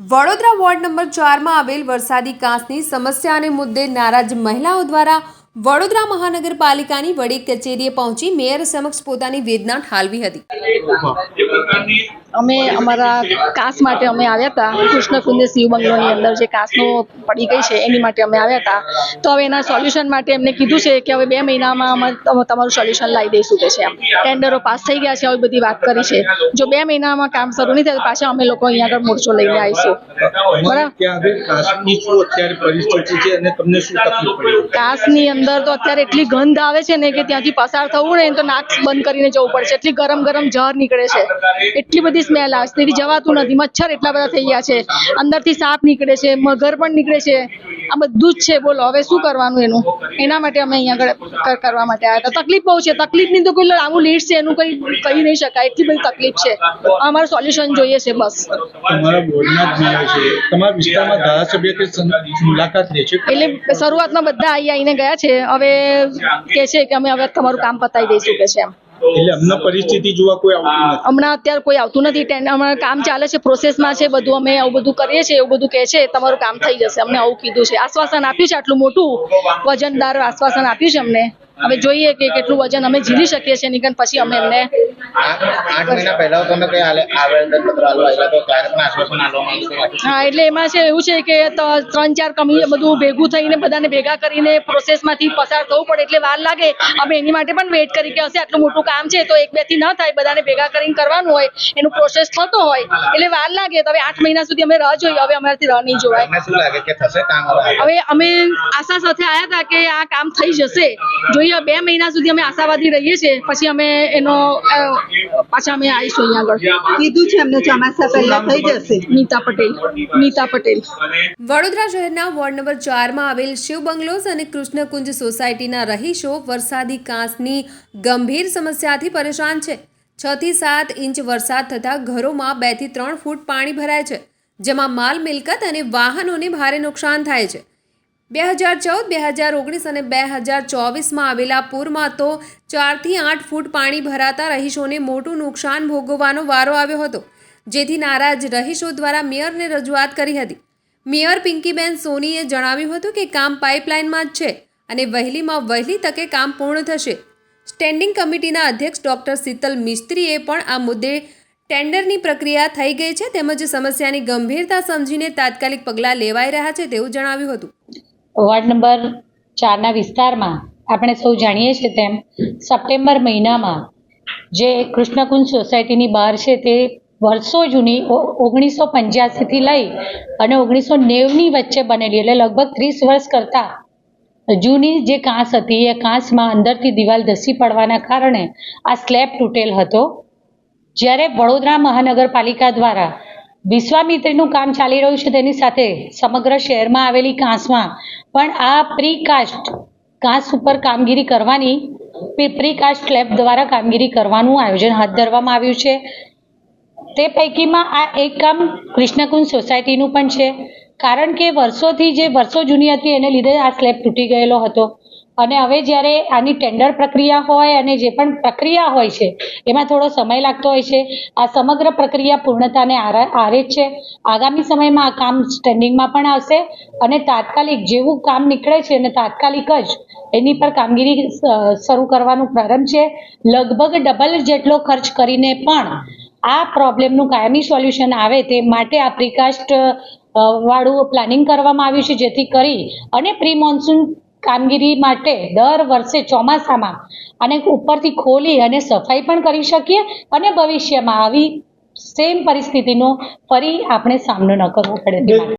Vadodara ward number ચારમાં આવેલ વરસાદી કાંસની સમસ્યાને મુદ્દે નારાજ મહિલાઓ દ્વારા વડોદરા મહાનગરપાલિકાની વડી કચેરીએ પહોંચી મેયર સમક્ષ પોતાની વેદના ઠાલવી હતી. અમે અમારા કાસ માટે અમે આવ્યા હતા. કૃષ્ણ કુંજ શિવ બંગલોની અંદર જે કાસનો પડી ગઈ છે, એની માટે અમે આવ્યા હતા. તો હવે એના સોલ્યુશન માટે એમને કીધું છે કે હવે બે મહિનામાં અમે તમારું સોલ્યુશન લાવી દઈશું કે છે એમ. ટેન્ડરો પાસ થઈ ગયા છે, આવી બધી વાત કરી છે. જો બે મહિનામાં કામ શરૂ નહીં થાય તો પાછા અમે લોકો અહીંયા આગળ મોરચો લઈને આવીશું. બરાબર? કાસની અંદર તો અત્યારે એટલી ગંધ આવે છે ને કે ત્યાંથી પસાર થવું ને તો નાક બંધ કરીને જવું પડશે એટલી ગરમ ગરમ ઝાર નીકળે છે. એટલી બધી સ્મેલ આવે તેથી જવાતું નથી. મચ્છર એટલા બધા થઈ ગયા છે. અંદરથી સાપ નીકળે છે મગર પણ નીકળે છે. આ બધું જ છે. બોલો હવે શું કરવાનું એનું? એના માટે અમે અહીંયા આગળ કરવા માટે આવ્યા હતા. તકલીફ બહુ છે. તકલીફની તો કોઈ લાંબુ લીડ છે એનું કંઈ કહી નહીં શકાય. એટલી બધી તકલીફ છે. અમારે સોલ્યુશન જોઈએ છે બસ. તમારા બોર્ડના જ મેયર છે. તમારા વિસ્તારમાં ધારાસભ્ય કે મુલાકાત લે છે? એટલે શરૂઆતમાં બધા અહીં આવીને ગયા છે. હવે કે છે કે અમે હવે તમારું કામ પતાવી દઈશું કે છે એમ. એટલે હમણાં પરિસ્થિતિ જોવા કોઈ આવતું નથી. હમણાં અત્યારે કોઈ આવતું નથી. હમણાં કામ ચાલે છે પ્રોસેસમાં છે બધું અમે આવું બધું કરીએ છીએ એવું બધું કહે છે તમારું કામ થઈ જશે. અમને આવું કીધું છે. આશ્વાસન આપ્યું છે આટલું મોટું. વજનદાર આશ્વાસન આપ્યું છે અમને. હવે જોઈએ કે કેટલું વજન અમે ઝીલી શકીએ છીએ નીકળ પછી અમે એમને આઠ મહિના પહેલા તમે. હા એટલે એમાં છે એવું છે કે ત્રણ ચાર કમી બધું ભેગું થઈને બધાને ભેગા કરીને પ્રોસેસમાંથી પસાર થવું પડે એટલે વાર લાગે. અમે એની માટે પણ વેઇટ કરી કે હશે આટલું મોટું કામ છે તો એક બેથી ન થાય બધાને ભેગા કરીને કરવાનું હોય એનું પ્રોસેસ થતો હોય. એટલે વાર લાગે તો હવે આઠ મહિના સુધી અમે રાહ જોઈએ હવે અમારાથી રાહ નહીં જોવાય. હવે? અમે આશા સાથે આવ્યા હતા કે આ કામ થઈ જશે. જોઈએ બે મહિના સુધી અમે આશાવાદી રહીએ છીએ. પછી અમે એનો પાછા અમે આવીશું અહીંયા આગળ. કીધું છે એમને ચોમાસા પહેલા થઈ જશે. નીતા પટેલ. નીતા પટેલ. વડોદરા શહેરના વોર્ડ નંબર ચારમાં આવેલ શિવ બંગલોઝ અને કૃષ્ણકુંજ સોસાયટીના રહીશો વરસાદી કાંસની ગંભીર સમસ્યાથી પરેશાન છે. છ થી સાત ઇંચ વરસાદ થતાં ઘરોમાં બેથી ત્રણ ફૂટ પાણી ભરાય છે જેમાં માલ મિલકત અને વાહનોને ભારે નુકસાન થાય છે. બે હજાર ચૌદ, બે હજાર ઓગણીસ અને બે હજાર ચોવીસમાં આવેલા પૂરમાં તો ચારથી આઠ ફૂટ પાણી ભરાતા રહીશોને મોટું નુકસાન ભોગવવાનો વારો આવ્યો હતો. જેથી નારાજ રહીશો દ્વારા મેયરને રજૂઆત કરી હતી. મેયર પિંકીબેન સોનીએ જણાવ્યું હતું કે કામ પાઇપલાઇનમાં જ છે અને વહેલીમાં વહેલી તકે કામ પૂર્ણ થશે. સ્ટેન્ડિંગ કમિટીના અધ્યક્ષ ડોક્ટર શીતલ મિસ્ત્રીએ પણ આ મુદ્દે ટેન્ડરની પ્રક્રિયા થઈ ગઈ છે તેમજ સમસ્યાની ગંભીરતા સમજીને તાત્કાલિક પગલાં લેવાઈ રહ્યા છે તેવું જણાવ્યું હતું. વોર્ડ નંબર ચારના વિસ્તારમાં આપણે સૌ જાણીએ છીએ તેમ સપ્ટેમ્બર મહિનામાં જે કૃષ્ણકુંજ સોસાયટીની બહાર છે તે વર્ષો જૂની ઓગણીસો પંચ્યાસીથી લઈ અને ઓગણીસો નેવની વચ્ચે બનેલી એટલે લગભગ ત્રીસ વર્ષ કરતાં જૂની જે કાંસ હતી એ કાંસમાં અંદરથી દિવાલ ધસી પડવાના કારણે આ સ્લેબ તૂટેલ હતો. જ્યારે વડોદરા મહાનગરપાલિકા દ્વારા વિશ્વામિત્રીનું કામ ચાલી રહ્યું છે તેની સાથે સમગ્ર શહેરમાં આવેલી કાંસમાં પણ આ પ્રીકાસ્ટ કાંસ ઉપર કામગીરી કરવાની, પ્રીકાસ્ટ સ્લેબ દ્વારા કામગીરી કરવાનું આયોજન હાથ ધરવામાં આવ્યું છે. તે પૈકીમાં આ એક કામ કૃષ્ણકુંજ સોસાયટીનું પણ છે. કારણ કે વર્ષોથી જે, વર્ષો જૂની હતી, એને લીધે આ સ્લેબ તૂટી ગયેલો હતો. અને હવે જ્યારે આની ટેન્ડર પ્રક્રિયા હોય અને જે પણ પ્રક્રિયા હોય છે, એમાં થોડો સમય લાગતો હોય છે. આ સમગ્ર પ્રક્રિયા પૂર્ણતાને આરે છે. આગામી સમયમાં આ કામ સ્ટેન્ડિંગમાં પણ આવશે અને તાત્કાલિક જેવું કામ નીકળે છે અને તાત્કાલિક જ એની પર કામગીરી શરૂ કરવાનું પ્રારંભ છે. લગભગ ડબલ જેટલો ખર્ચ કરીને પણ આ પ્રોબ્લેમનું કાયમી સોલ્યુશન આવે તે માટે આ પ્રિકાસ્ટ વાળું પ્લાનિંગ કરવામાં આવ્યું છે જેથી કરી અને પ્રી મોન્સૂન કામગીરી માટે દર વર્ષે ચોમાસામાં અને ઉપરથી ખોલી અને સફાઈ પણ કરી શકીએ અને ભવિષ્યમાં આવી સેમ પરિસ્થિતિનો ફરી આપણે સામનો ન કરવો પડે.